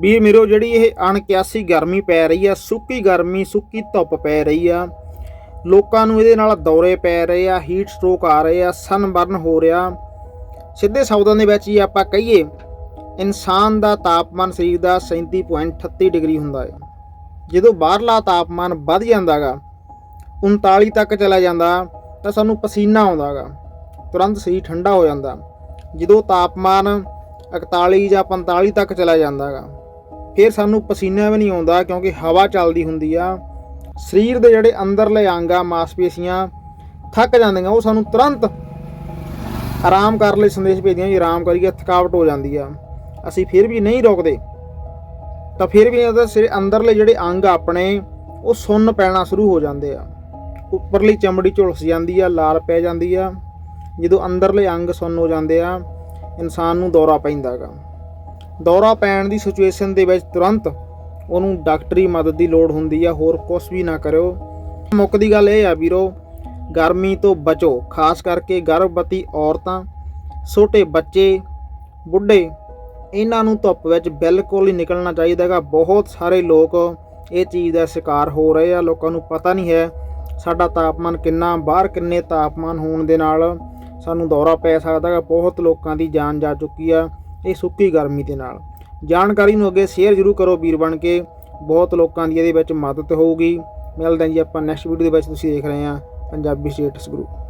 ਵੀ ਮੇਰੋ ਜਿਹੜੀ ਇਹ ਅਣਕਿਆਸੀ ਗਰਮੀ ਪੈ ਰਹੀ ਆ, ਸੁੱਕੀ ਗਰਮੀ, ਸੁੱਕੀ ਧੁੱਪ ਪੈ ਰਹੀ ਆ। ਲੋਕਾਂ ਨੂੰ ਇਹਦੇ ਨਾਲ ਦੌਰੇ ਪੈ ਰਹੇ ਆ ਹੀਟ ਸਟ੍ਰੋਕ ਆ ਰਹੇ ਆ, ਸਨਬਰਨ ਹੋ ਰਿਹਾ। ਸਿੱਧੇ ਸ਼ਬਦਾਂ ਦੇ ਵਿੱਚ ਹੀ ਆਪਾਂ ਕਹੀਏ, ਇਨਸਾਨ ਦਾ ਤਾਪਮਾਨ ਸਰੀਰ ਦਾ 37.38 ਡਿਗਰੀ ਹੁੰਦਾ ਹੈ। ਜਦੋਂ ਬਾਹਰਲਾ ਤਾਪਮਾਨ ਵੱਧ ਜਾਂਦਾਗਾ 39 ਤੱਕ ਚਲਾ ਜਾਂਦਾ, ਤਾਂ ਸਾਨੂੰ ਪਸੀਨਾ ਆਉਂਦਾਗਾ ਤੁਰੰਤ ਸਰੀਰ ਠੰਡਾ ਹੋ ਜਾਂਦਾ। ਜਦੋਂ ਤਾਪਮਾਨ 41 ਜਾਂ 45 ਤੱਕ ਚਲਾ ਜਾਂਦਾਗਾ ਫਿਰ ਸਾਨੂੰ ਪਸੀਨਾ ਵੀ ਨਹੀਂ ਆਉਂਦਾ ਕਿਉਂਕਿ ਹਵਾ ਚੱਲਦੀ ਹੁੰਦੀ ਆ। ਸਰੀਰ ਦੇ ਜਿਹੜੇ ਅੰਦਰਲੇ ਅੰਗ ਆ, ਮਾਸਪੇਸ਼ੀਆਂ ਥੱਕ ਜਾਂਦੀਆਂ, ਉਹ ਸਾਨੂੰ ਤੁਰੰਤ ਆਰਾਮ ਕਰਨ ਲਈ ਸੰਦੇਸ਼ ਭੇਜਦੀਆਂ ਜੀ, ਆਰਾਮ ਕਰੀਏ, ਥਕਾਵਟ ਹੋ ਜਾਂਦੀ ਆ। ਅਸੀਂ ਫਿਰ ਵੀ ਨਹੀਂ ਰੁਕਦੇ। ਤਾਂ ਫਿਰ ਵੀ ਇਹਦਾ ਸਿਰ ਅੰਦਰਲੇ ਜਿਹੜੇ ਅੰਗ ਆਪਣੇ, ਉਹ ਸੁੰਨ ਪੈਣਾ ਸ਼ੁਰੂ ਹੋ ਜਾਂਦੇ ਆ। ਉੱਪਰਲੀ ਚਮੜੀ ਝੁਲਸ ਜਾਂਦੀ ਆ, ਲਾਲ ਪੈ ਜਾਂਦੀ ਆ। ਜਦੋਂ ਅੰਦਰਲੇ ਅੰਗ ਸੁੰਨ ਹੋ ਜਾਂਦੇ ਆ, ਇਨਸਾਨ ਨੂੰ ਦੌਰਾ ਪੈਂਦਾਗਾ ਦੌਰਾ ਪੈਣ ਦੀ ਸਿਚੁਏਸ਼ਨ ਦੇ ਵਿੱਚ ਤੁਰੰਤ ਉਹਨੂੰ ਡਾਕਟਰੀ ਮਦਦ ਦੀ ਲੋੜ ਹੁੰਦੀ ਆ, ਹੋਰ ਕੁਝ ਵੀ ਨਾ ਕਰਿਓ। ਮੁੱਕ ਦੀ ਗੱਲ ਇਹ ਆ ਵੀਰੋ, ਗਰਮੀ ਤੋਂ ਬਚੋ, ਖਾਸ ਕਰਕੇ ਗਰਭਵਤੀ ਔਰਤਾਂ, ਛੋਟੇ ਬੱਚੇ, ਬੁੱਢੇ, ਇਹਨਾਂ ਨੂੰ ਧੁੱਪ ਵਿੱਚ ਬਿਲਕੁਲ ਹੀ ਨਿਕਲਣਾ ਚਾਹੀਦਾ ਹੈਗਾ। ਬਹੁਤ ਸਾਰੇ ਲੋਕ ਇਹ ਚੀਜ਼ ਦਾ ਸ਼ਿਕਾਰ ਹੋ ਰਹੇ ਆ, ਲੋਕਾਂ ਨੂੰ ਪਤਾ ਨਹੀਂ ਹੈ ਸਾਡਾ ਤਾਪਮਾਨ ਕਿੰਨਾ, ਬਾਹਰ ਕਿੰਨੇ ਤਾਪਮਾਨ ਹੋਣ ਦੇ ਨਾਲ ਸਾਨੂੰ ਦੌਰਾ ਪੈ ਸਕਦਾ ਹੈਗਾ। ਬਹੁਤ ਲੋਕਾਂ ਦੀ ਜਾਨ ਜਾ ਚੁੱਕੀ ਆ। ਇਹ ਸੁੱਕੀ ਗਰਮੀ ਦੇ ਨਾਲ। ਜਾਣਕਾਰੀ ਨੂੰ ਅੱਗੇ ਸ਼ੇਅਰ ਜ਼ਰੂਰ ਕਰੋ ਵੀਰ ਬਣ ਕੇ। ਬਹੁਤ ਲੋਕਾਂ ਦੀ ਇਹਦੇ ਵਿੱਚ ਮਦਦ ਹੋਊਗੀ। ਮਿਲਦੇ ਹਾਂ ਜੀ ਆਪਾਂ ਨੈਕਸਟ ਵੀਡੀਓ ਦੇ ਵਿੱਚ, ਤੁਸੀਂ ਦੇਖ ਰਹੇ ਆ ਪੰਜਾਬੀ ਸਟੇਟਸ ਗਰੁੱਪ